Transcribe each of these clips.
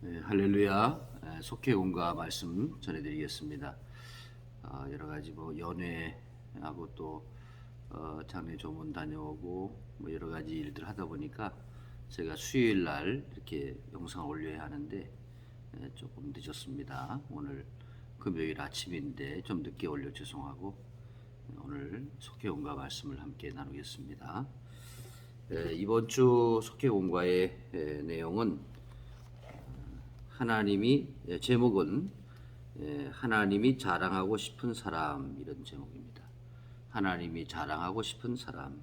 네, 할렐루야. 에, 속회공과 말씀 전해드리겠습니다. 아, 여러 가지 뭐 연회하고 또 어, 장례 조문 다녀오고 뭐 여러 가지 일들 하다 보니까 제가 수요일 날 이렇게 영상을 올려야 하는데 에, 조금 늦었습니다. 오늘 금요일 아침인데 좀 늦게 올려 죄송하고 에, 오늘 속회공과 말씀을 함께 나누겠습니다. 에, 이번 주 속회공과의 에, 내용은 하나님이 예, 제목은 예, 하나님이 자랑하고 싶은 사람 이런 제목입니다. 하나님이 자랑하고 싶은 사람.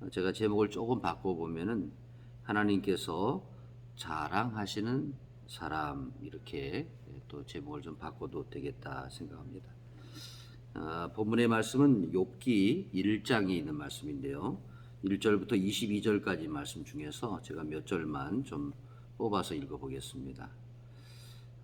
어, 제가 제목을 조금 바꿔 보면은 하나님께서 자랑하시는 사람 이렇게 예, 또 제목을 좀 바꿔도 되겠다 생각합니다. 아, 본문의 말씀은 욥기 1장에 있는 말씀인데요. 1절부터 22절까지 말씀 중에서 제가 몇 절만 좀 뽑아서 읽어 보겠습니다.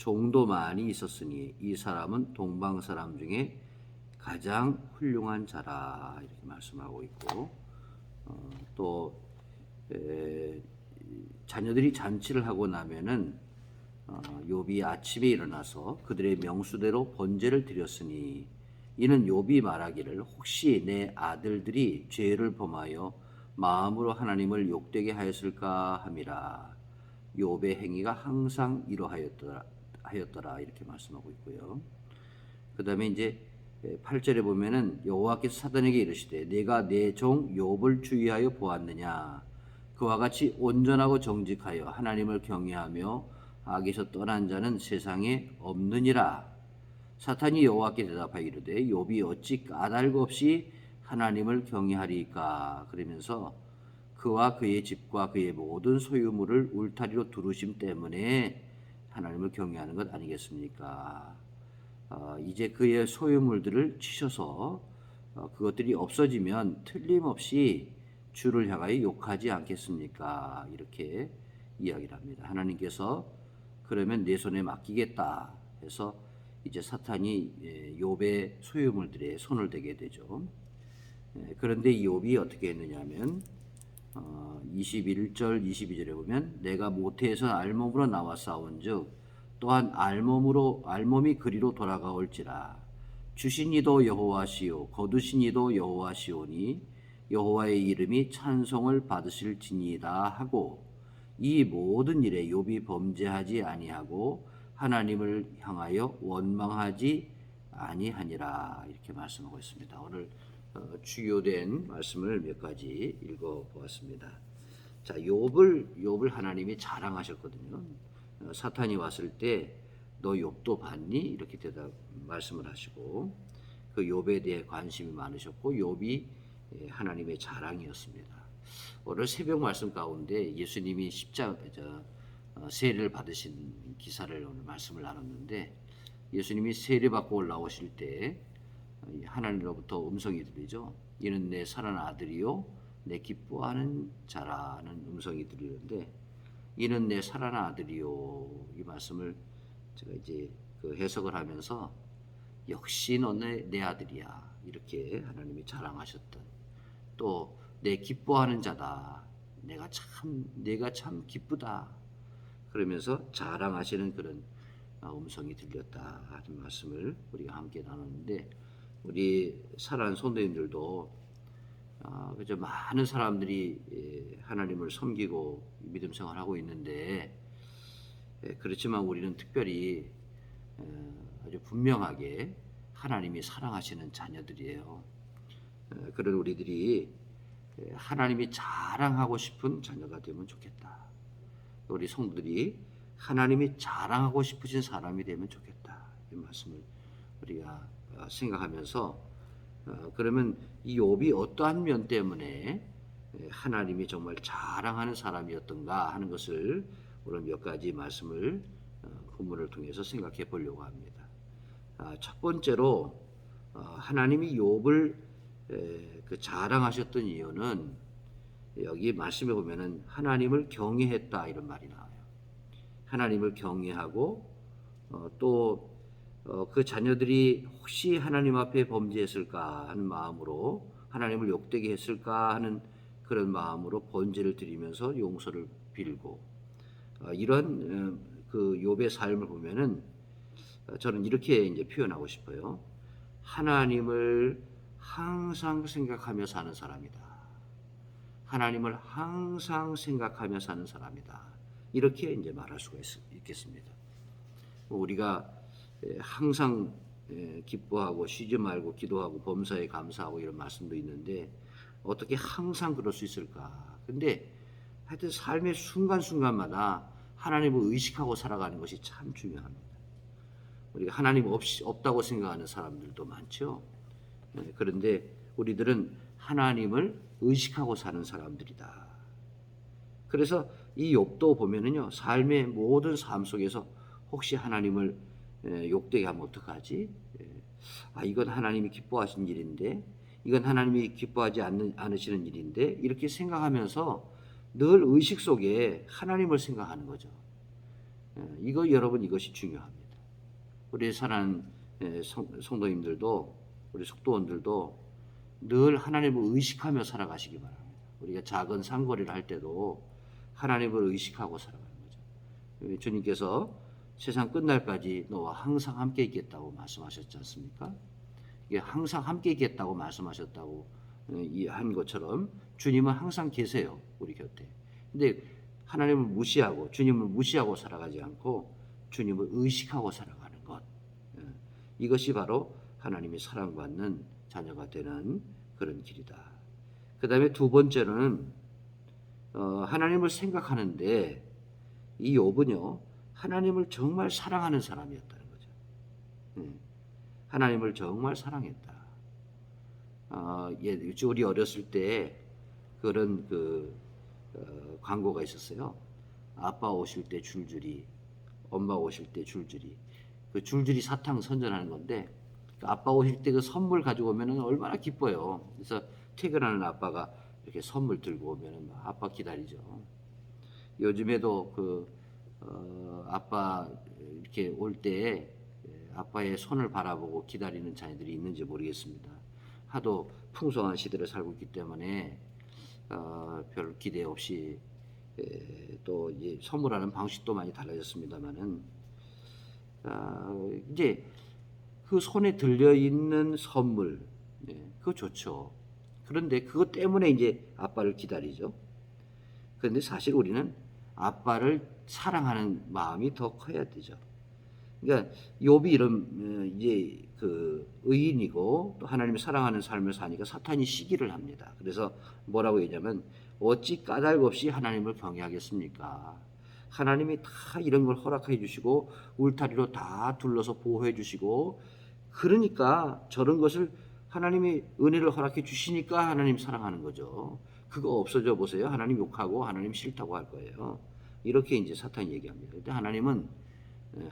종도 많이 있었으니 이 사람은 동방 사람 중에 가장 훌륭한 자라 이렇게 말씀하고 있고 어, 또 에, 자녀들이 잔치를 하고 나면은 어, 욥이 아침에 일어나서 그들의 명수대로 번제를 드렸으니 이는 욥이 말하기를 혹시 내 아들들이 죄를 범하여 마음으로 하나님을 욕되게 하였을까 함이라. 욥의 행위가 항상 이러하였더라 하였더라 이렇게 말씀하고 있고요. 그다음에 이제 8절에 보면은 여호와께서 사단에게 이르시되 내가 내 종 욥을 주의하여 보았느냐? 그와 같이 온전하고 정직하여 하나님을 경외하며 악에서 떠난 자는 세상에 없느니라. 사탄이 여호와께 대답하여 이르되 욥이 어찌 까닭 없이 하나님을 경외하리까? 그러면서 그와 그의 집과 그의 모든 소유물을 울타리로 두르심 때문에 하나님을 경외하는 것 아니겠습니까? 어, 이제 그의 소유물들을 치셔서 어, 그것들이 없어지면 틀림없이 주를 향하여 욕하지 않겠습니까? 이렇게 이야기를 합니다. 하나님께서 그러면 내 손에 맡기겠다 해서 이제 사탄이 예, 욥의 소유물들에 손을 대게 되죠. 예, 그런데 욥이 어떻게 했느냐면 어, 21절 22절에 보면 내가 모태에서 알몸으로 나와 싸운즉 또한 알몸으로 알몸이 그리로 돌아가올지라 주신 이도 여호와시요 거두신 이도 여호와시오니 여호와의 이름이 찬송을 받으실지니이다 하고 이 모든 일에 욥이 범죄하지 아니하고 하나님을 향하여 원망하지 아니하니라 이렇게 말씀하고 있습니다. 오늘 어, 주요된 말씀을 몇 가지 읽어 보았습니다. 자, 욥을 욥을 하나님이 자랑하셨거든요. 어, 사탄이 왔을 때 너 욥도 봤니? 이렇게 대답 말씀을 하시고 그 욥에 대해 관심이 많으셨고 욥이 예, 하나님의 자랑이었습니다. 오늘 새벽 말씀 가운데 예수님이 십자 저, 어, 세례를 받으신 기사를 오늘 말씀을 나눴는데 예수님이 세례 받고 올라오실 때 하나님으로부터 음성이 들리죠. 이는 내 사랑하는 아들이요 내 기뻐하는 자라는 음성이 들리는데 이는 내 사랑하는 아들이요 이 말씀을 제가 이제 그 해석을 하면서 역시 너네 내 아들이야 이렇게 하나님이 자랑하셨던 또 내 기뻐하는 자다 내가 참 내가 참 기쁘다 그러면서 자랑하시는 그런 음성이 들렸다 하는 말씀을 우리가 함께 나눴는데 우리 사랑하는 성도님들도 아, 그저 많은 사람들이 예, 하나님을 섬기고 믿음 생활하고 있는데 예, 그렇지만 우리는 특별히 어, 아주 분명하게 하나님이 사랑하시는 자녀들이에요. 어, 그런 우리들이 예, 하나님이 자랑하고 싶은 자녀가 되면 좋겠다. 우리 성도들이 하나님이 자랑하고 싶으신 사람이 되면 좋겠다. 이 말씀을 우리가 어, 생각하면서 어, 그러면 이 욥이 어떠한 면 때문에 하나님이 정말 자랑하는 사람이었던가 하는 것을 오늘 몇 가지 말씀을 어, 본문을 통해서 생각해 보려고 합니다. 아, 첫 번째로 어, 하나님이 욥을 에, 그 자랑하셨던 이유는 여기 말씀에 보면은 하나님을 경외했다 이런 말이 나와요. 하나님을 경외하고 어, 또그 자녀들이 혹시 하나님 앞에 범죄했을까 하는 마음으로 하나님을 욕되게 했을까 하는 그런 마음으로 번제를 드리면서 용서를 빌고 어, 이런 어, 그 욥의 삶을 보면은 어, 저는 이렇게 이제 표현하고 싶어요. 하나님을 항상 생각하며 사는 사람이다. 하나님을 항상 생각하며 사는 사람이다. 이렇게 이제 말할 수가 있, 겠습니다 우리가 에, 항상 에, 기뻐하고 쉬지 말고 기도하고 범사에 감사하고 이런 말씀도 있는데 어떻게 항상 그럴 수 있을까? 근데 하여튼 삶의 순간순간마다 하나님을 의식하고 살아가는 것이 참 중요합니다. 우리가 하나님 없이 없다고 생각하는 사람들도 많죠. 네, 그런데 우리들은 하나님을 의식하고 사는 사람들이다. 그래서 이 욥도 보면은요 삶의 모든 삶 속에서 혹시 하나님을 에, 욕되게 하면 어떡하지? 에, 아 이건 하나님이 기뻐하신 일인데 이건 하나님이 기뻐하지 않는, 않으시는 일인데 이렇게 생각하면서 늘 의식 속에 하나님을 생각하는 거죠. 에, 이거 여러분 이것이 중요합니다. 우리 성, 성도님들도 우리 속도원들도 늘 하나님을 의식하며 살아가시기 바랍니다. 우리가 작은 상거리를 할 때도 하나님을 의식하고 살아가는 거죠. 주님께서 세상 끝날까지 너와 항상 함께 있겠다고 말씀하셨지 않습니까? 이게 항상 함께 있겠다고 말씀하셨다고 한 것처럼 주님은 항상 계세요. 우리 곁에. 근데 하나님을 무시하고 주님을 무시하고 살아가지 않고 주님을 의식하고 살아가는 것. 예. 이것이 바로 하나님이 사랑받는 자녀가 되는 그런 길이다. 그 다음에 두 번째로는 어, 하나님을 생각하는데 이 욥은요 하나님을 정말 사랑하는 사람이었다는 거죠. 네. 하나님을 정말 사랑했다. 어, 예, 우리 어렸을 때 그런 그 어, 광고가 있었어요. 아빠 오실 때 줄줄이, 엄마 오실 때 줄줄이. 그 줄줄이 사탕 선전하는 건데 그 아빠 오실 때 그 선물 가지고 오면 얼마나 기뻐요. 그래서 퇴근하는 아빠가 이렇게 선물 들고 오면 아빠 기다리죠. 요즘에도 그 어, 아빠 이렇게 올때 아빠의 손을 바라보고 기다리는 자녀들이 있는지 모르겠습니다. 하도 풍성한 시대를 살고 있기 때문에 어, 별 기대 없이 에, 또 이제 선물하는 방식도 많이 달라졌습니다만은 어, 이제 그 손에 들려 있는 선물 네, 그거 좋죠. 그런데 그것 때문에 이제 아빠를 기다리죠. 그런데 사실 우리는 아빠를 사랑하는 마음이 더 커야 되죠. 그러니까 욥이 이런 어, 이제 그 의인이고 또 하나님을 사랑하는 삶을 사니까 사탄이 시기를 합니다. 그래서 뭐라고 얘기하면 어찌 까닭 없이 하나님을 경외하겠습니까? 하나님이 다 이런 걸 허락해 주시고 울타리로 다 둘러서 보호해 주시고 그러니까 저런 것을 하나님이 은혜를 허락해 주시니까 하나님 사랑하는 거죠. 그거 없어져 보세요. 하나님 욕하고 하나님 싫다고 할 거예요. 이렇게 이제 사탄이 얘기합니다. 근데 하나님은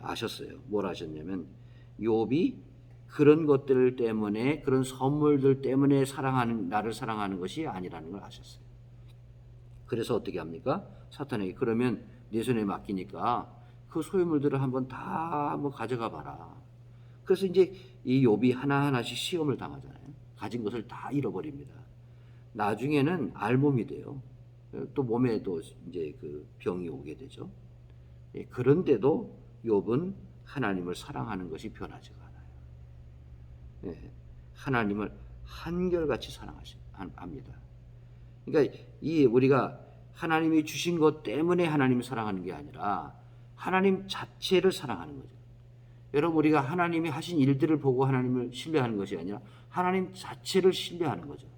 아셨어요. 뭘 아셨냐면 욥이 그런 것들 때문에 그런 선물들 때문에 사랑하는 나를 사랑하는 것이 아니라는 걸 아셨어요. 그래서 어떻게 합니까? 사탄에게 그러면 내 손에 맡기니까 그 소유물들을 한번 다 한번 가져가 봐라. 그래서 이제 이 욥이 하나하나씩 시험을 당하잖아요. 가진 것을 다 잃어버립니다. 나중에는 알몸이 돼요. 또 몸에도 이제 그 병이 오게 되죠. 예, 그런데도 욥은 하나님을 사랑하는 것이 변하지가 않아요. 예, 하나님을 한결같이 사랑합니다. 그러니까 이 우리가 하나님이 주신 것 때문에 하나님을 사랑하는 게 아니라 하나님 자체를 사랑하는 거죠. 여러분 우리가 하나님이 하신 일들을 보고 하나님을 신뢰하는 것이 아니라 하나님 자체를 신뢰하는 거죠.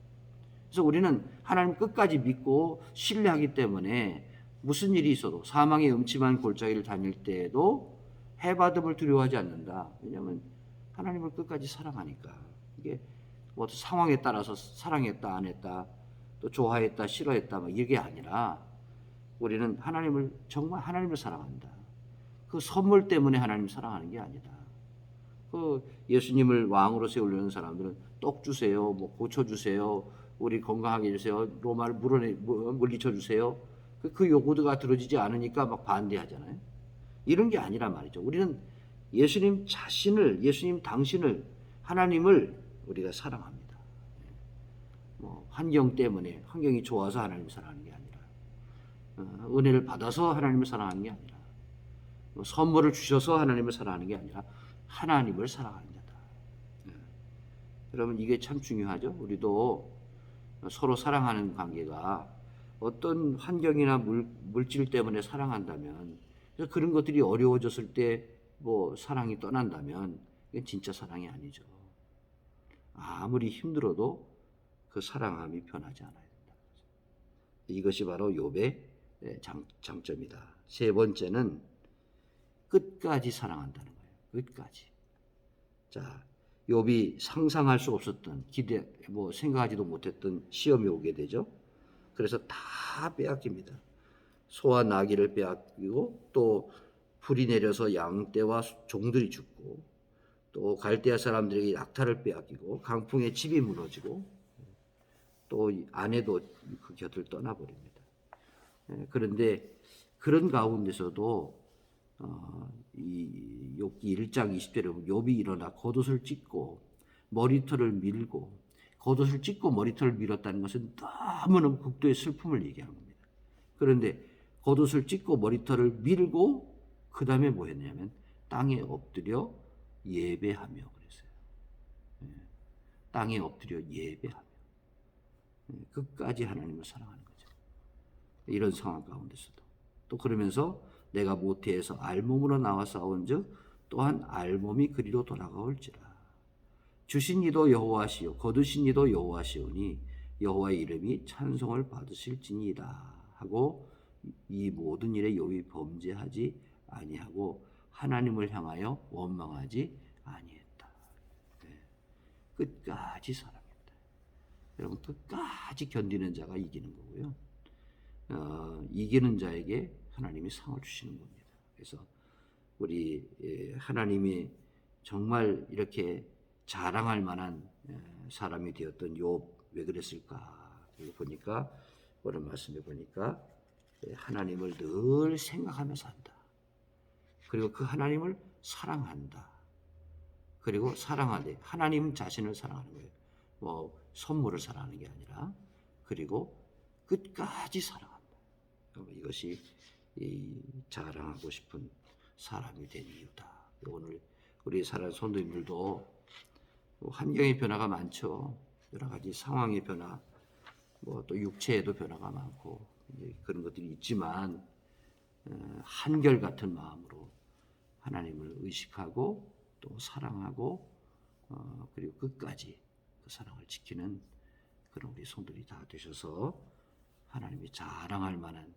그래서 우리는 하나님 끝까지 믿고 신뢰하기 때문에 무슨 일이 있어도 사망의 음침한 골짜기를 다닐 때에도 해받음을 두려워하지 않는다. 왜냐하면 하나님을 끝까지 사랑하니까 이게 뭐 상황에 따라서 사랑했다 안 했다 또 좋아했다 싫어했다 막 이게 아니라 우리는 하나님을 정말 하나님을 사랑한다. 그 선물 때문에 하나님 사랑하는 게 아니다. 그 예수님을 왕으로 세우려는 사람들은 떡 주세요, 뭐 고쳐 주세요, 우리 건강하게 해주세요, 로마를 물어내 뭐, 물리쳐 주세요. 그, 그 요구가 들어지지 않으니까 막 반대하잖아요. 이런 게 아니란 말이죠. 우리는 예수님 자신을, 예수님 당신을, 하나님을 우리가 사랑합니다. 뭐 환경 때문에 환경이 좋아서 하나님을 사랑하는 게 아니라 어, 은혜를 받아서 하나님을 사랑하는 게 아니라 뭐 선물을 주셔서 하나님을 사랑하는 게 아니라 하나님을 사랑하는 거다. 예. 여러분 이게 참 중요하죠. 우리도 서로 사랑하는 관계가 어떤 환경이나 물, 물질 때문에 사랑한다면 그래서 그런 것들이 어려워졌을 때 뭐 사랑이 떠난다면 이건 진짜 사랑이 아니죠. 아무리 힘들어도 그 사랑함이 변하지 않아야 된다. 이것이 바로 욥의 장, 장점이다. 세 번째는 끝까지 사랑한다는 거예요. 끝까지. 자, 욥이 상상할 수 없었던 기대 뭐 생각하지도 못했던 시험이 오게 되죠. 그래서 다 빼앗깁니다. 소와 나귀를 빼앗기고 또 불이 내려서 양떼와 종들이 죽고 또 갈대아 사람들에게 낙타를 빼앗기고 강풍에 집이 무너지고 또 아내도 그 곁을 떠나버립니다. 예, 그런데 그런 가운데서도 어, 이 욥기 1장 20절에 보면 욥이 일어나 겉옷을 찢고 머리털을 밀고 겉옷을 찢고 머리털을 밀었다는 것은 너무너무 극도의 슬픔을 얘기하는 겁니다. 그런데 겉옷을 찢고 머리털을 밀고 그 다음에 뭐 했냐면 땅에 엎드려 예배하며 그랬어요. 예, 땅에 엎드려 예배하며 예, 끝까지 하나님을 사랑하는 거죠. 이런 상황 가운데서도 또 그러면서 내가 모태에서 알몸으로 나와 싸운즉 또한 알몸이 그리로 돌아가올지라 주신 이도 여호와시요 거두신 이도 여호와시오니 여호와의 이름이 찬송을 받으실지니이다 하고 이 모든 일에 욥이 범죄하지 아니하고 하나님을 향하여 원망하지 아니했다. 네. 끝까지 사랑했다. 여러분 끝까지 견디는 자가 이기는 거고요. 어, 이기는 자에게 하나님이 상을 주시는 겁니다. 그래서 우리 예, 하나님이 정말 이렇게 자랑할 만한 예, 사람이 되었던 욥 왜 그랬을까? 여기 보니까 오늘 말씀에 보니까 예, 하나님을 늘 생각하면서 한다. 그리고 그 하나님을 사랑한다. 그리고 사랑하되 하나님 자신을 사랑하는 거예요. 뭐 선물을 사랑하는 게 아니라 그리고 끝까지 사랑한다. 이것이 이 자랑하고 싶은 사람이 된 이유다. 오늘 우리 사랑 손도님들도 환경의 변화가 많죠. 여러 가지 상황의 변화, 뭐 또 육체에도 변화가 많고 그런 것들이 있지만 어, 한결 같은 마음으로 하나님을 의식하고 또 사랑하고 어, 그리고 끝까지 그 사랑을 지키는 그런 우리 성도들이 다 되셔서 하나님이 자랑할 만한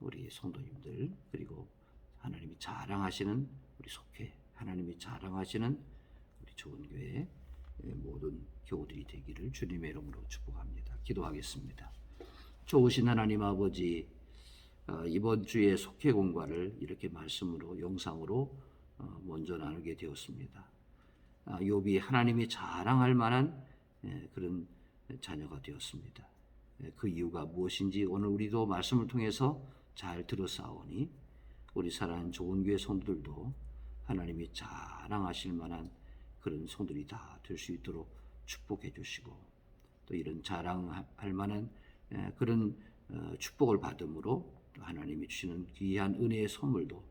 우리 성도님들 그리고 하나님이 자랑하시는 우리 속회 하나님이 자랑하시는 우리 좋은 교회 모든 교우들이 되기를 주님의 이름으로 축복합니다. 기도하겠습니다. 좋으신 하나님 아버지 어, 이번 주에 속회 공과를 이렇게 말씀으로 영상으로 어, 먼저 나누게 되었습니다. 아, 욥이 하나님이 자랑할 만한 예, 그런 자녀가 되었습니다. 예, 그 이유가 무엇인지 오늘 우리도 말씀을 통해서 잘 들었사오니 우리 사랑하는 좋은 교회 성도들도 하나님이 자랑하실 만한 그런 성들이 다 될 수 있도록 축복해 주시고 또 이런 자랑할 만한 예, 그런 어, 축복을 받음으로 하나님이 주시는 귀한 은혜의 선물도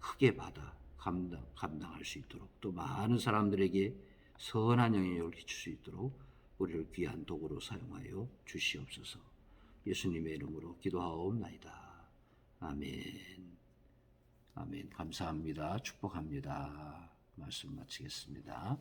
크게 받아 감당, 감당할 수 있도록 또 많은 사람들에게 선한 영향을 끼칠 수 있도록 우리를 귀한 도구로 사용하여 주시옵소서 예수님의 이름으로 기도하옵나이다. 아멘. 아멘. 감사합니다. 축복합니다. 말씀 마치겠습니다.